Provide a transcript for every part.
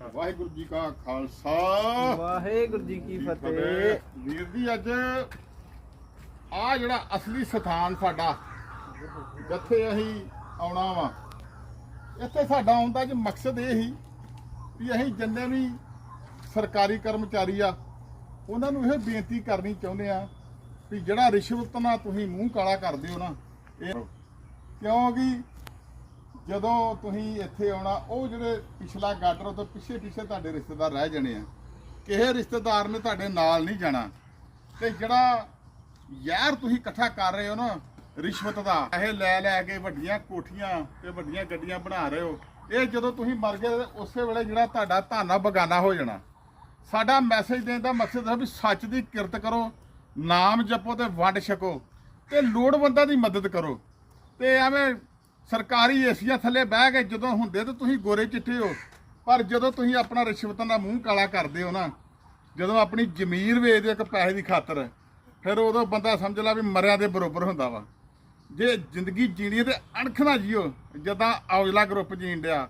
ਵਾਹਿਗੁਰੂ ਜੀ ਕਾ ਖਾਲਸਾ। ਵਾਹਿਗੁਰੂ ਜੀ ਕੀ ਫਤਿਹ। ਵੀਰ ਜੀ ਅੱਜ ਆ ਜਿਹੜਾ ਅਸਲੀ ਸਥਾਨ ਸਾਡਾ ਜਿੱਥੇ ਅਸੀਂ ਆਉਣਾ ਵਾ ਇੱਥੇ ਸਾਡਾ ਆਉਣ ਦਾ ਜੇ ਮਕਸਦ ਇਹ ਹੀ ਵੀ ਅਸੀਂ ਜਿੰਨੇ ਵੀ ਸਰਕਾਰੀ ਕਰਮਚਾਰੀ ਆ ਉਹਨਾਂ ਨੂੰ ਇਹ ਬੇਨਤੀ ਕਰਨੀ ਚਾਹੁੰਦੇ ਆ ਵੀ ਜਿਹੜਾ ਰਿਸ਼ਵਤ ਨਾਲ ਤੁਸੀਂ ਮੂੰਹ ਕਾਲਾ ਕਰਦੇ ਹੋ ਨਾ ਇਹ ਕਿਉਂਕਿ ਜਦੋਂ ਤੁਸੀਂ ਇੱਥੇ ਆਉਣਾ, ਉਹ ਜਿਹੜੇ ਪਿਛਲਾ ਗਾਟਰ ਤੋਂ ਪਿੱਛੇ ਪਿੱਛੇ ਤੁਹਾਡੇ ਰਿਸ਼ਤੇਦਾਰ ਰਹਿ ਜਾਣੇ ਆ। ਕਿਸੇ ਰਿਸ਼ਤੇਦਾਰ ਨੇ ਤੁਹਾਡੇ ਨਾਲ ਨਹੀਂ ਜਾਣਾ। ਤੇ ਜਿਹੜਾ ਯਾਰ ਤੁਸੀਂ ਇਕੱਠਾ ਕਰ ਰਹੇ ਹੋ ਨਾ, ਰਿਸ਼ਵਤ ਦਾ ਇਹ ਲੈ ਲੈ ਕੇ ਵੱਡੀਆਂ ਕੋਠੀਆਂ ਤੇ ਵੱਡੀਆਂ ਗੱਡੀਆਂ ਬਣਾ ਰਹੇ ਹੋ, ਇਹ ਜਦੋਂ ਤੁਸੀਂ ਮਰ ਗਏ ਤੇ ਉਸੇ ਵੇਲੇ ਜਿਹੜਾ ਤੁਹਾਡਾ ਧਾਨਾ ਬਗਾਨਾ ਹੋ ਜਾਣਾ। ਸਾਡਾ ਮੈਸੇਜ ਦੇਣ ਦਾ ਮਕਸਦ ਹੈ ਵੀ ਸੱਚ ਦੀ ਕਿਰਤ ਕਰੋ, ਨਾਮ ਜਪੋ ਤੇ ਵੰਡ ਛਕੋ ਤੇ ਲੋੜਵੰਦਾਂ ਦੀ ਮਦਦ ਕਰੋ। ਤੇ ਐਵੇਂ ਸਰਕਾਰੀ ਏਸੀਆ ਥੱਲੇ ਬਹਿ ਕੇ ਜਦੋਂ ਹੁੰਦੇ ਤਾਂ ਤੁਸੀਂ ਗੋਰੇ ਚਿੱਟੇ ਹੋ। ਪਰ ਜਦੋਂ ਤੁਸੀਂ ਆਪਣਾ ਰਿਸ਼ਵਤਾਂ ਦਾ ਮੂੰਹ ਕਾਲਾ ਕਰਦੇ ਹੋ ਨਾ, ਜਦੋਂ ਆਪਣੀ ਜ਼ਮੀਰ ਵੇਚਦੇ ਇੱਕ ਪੈਸੇ ਦੀ ਖਾਤਰ, ਫਿਰ ਉਦੋਂ ਬੰਦਾ ਸਮਝ ਲਾ ਵੀ ਮਰਿਆ ਦੇ ਬਰੋਬਰ ਹੁੰਦਾ ਵਾ। ਜੇ ਜ਼ਿੰਦਗੀ ਜੀਣੀ ਹੈ ਤੇ ਅਣਖ ਨਾ ਜੀਓ, ਜਦਾਂ ਔਜਲਾ ਗਰੁੱਪ ਜੀਣ ਡਿਆ।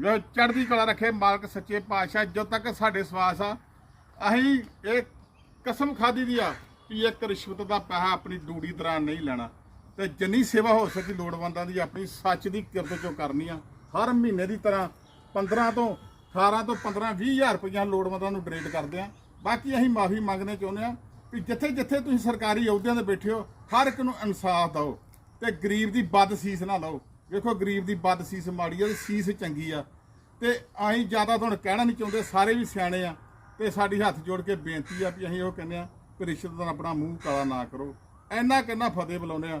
ਜੋ ਚੜ੍ਹਦੀ ਕਲਾ ਰੱਖੇ ਮਾਲਕ ਸੱਚੇ ਪਾਤਸ਼ਾਹ, ਜਦੋਂ ਤੱਕ ਸਾਡੇ ਸਵਾਸ ਆ, ਅਸੀਂ ਇਹ ਕਸਮ ਖਾਦੀ ਦੀ ਆ ਕਿ ਇੱਕ ਰਿਸ਼ਵਤ ਦਾ ਪੈਸਾ ਆਪਣੀ ਡੂੜੀ ਦੌਰਾਨ ਨਹੀਂ ਲੈਣਾ। ਤੇ ਜਿੰਨੀ ਸੇਵਾ ਹੋ ਸਕੀ ਲੋੜਵੰਦਾਂ ਦੀ, ਆਪਣੀ ਸੱਚ ਦੀ ਕਿਰਤ ਚੋਂ ਕਰਨੀ ਆ। ਹਰ ਮਹੀਨੇ ਦੀ ਤਰ੍ਹਾਂ 15 ਤੋਂ 18 ਤੋਂ 15 20000 ਰੁਪਈਆ ਲੋੜਵੰਦਾਂ ਨੂੰ ਡੋਨੇਟ ਕਰਦੇ ਆ। ਬਾਕੀ ਅਸੀਂ ਮਾਫੀ ਮੰਗਣੇ ਚਾਹੁੰਦੇ ਆ ਕਿ ਜਿੱਥੇ ਜਿੱਥੇ ਤੁਸੀਂ ਸਰਕਾਰੀ ਅਹੁਦਿਆਂ ਤੇ ਬੈਠੇ ਹੋ, ਹਰ ਇੱਕ ਨੂੰ ਇਨਸਾਫ ਦਿਓ ਤੇ ਗਰੀਬ ਦੀ ਬਦ ਸੀਸ ਨਾ ਲਓ। ਵੇਖੋ, ਗਰੀਬ ਦੀ ਬਦ ਸੀਸ ਮਾੜੀ ਆ ਤੇ ਸੀਸ ਚੰਗੀ ਆ। ਤੇ ਅਸੀਂ ਜ਼ਿਆਦਾ ਤੁਹਾਨੂੰ ਕਹਿਣਾ ਨਹੀਂ ਚਾਹੁੰਦੇ, ਸਾਰੇ ਵੀ ਸਿਆਣੇ ਆ ਤੇ ਸਾਡੀ ਹੱਥ ਜੋੜ ਕੇ ਬੇਨਤੀ ਆ ਵੀ ਅਸੀਂ ਉਹ ਕਹਿੰਦੇ ਆ ਕਿ ਰਿਸ਼ਵਤ ਦਾ ਆਪਣਾ ਮੂੰਹ ਕਾਲਾ ਨਾ ਕਰੋ। ਇੰਨਾ ਕਹਿੰਨਾ ਫਤਿਹ ਬੁਲਾਉਂਦੇ ਆ।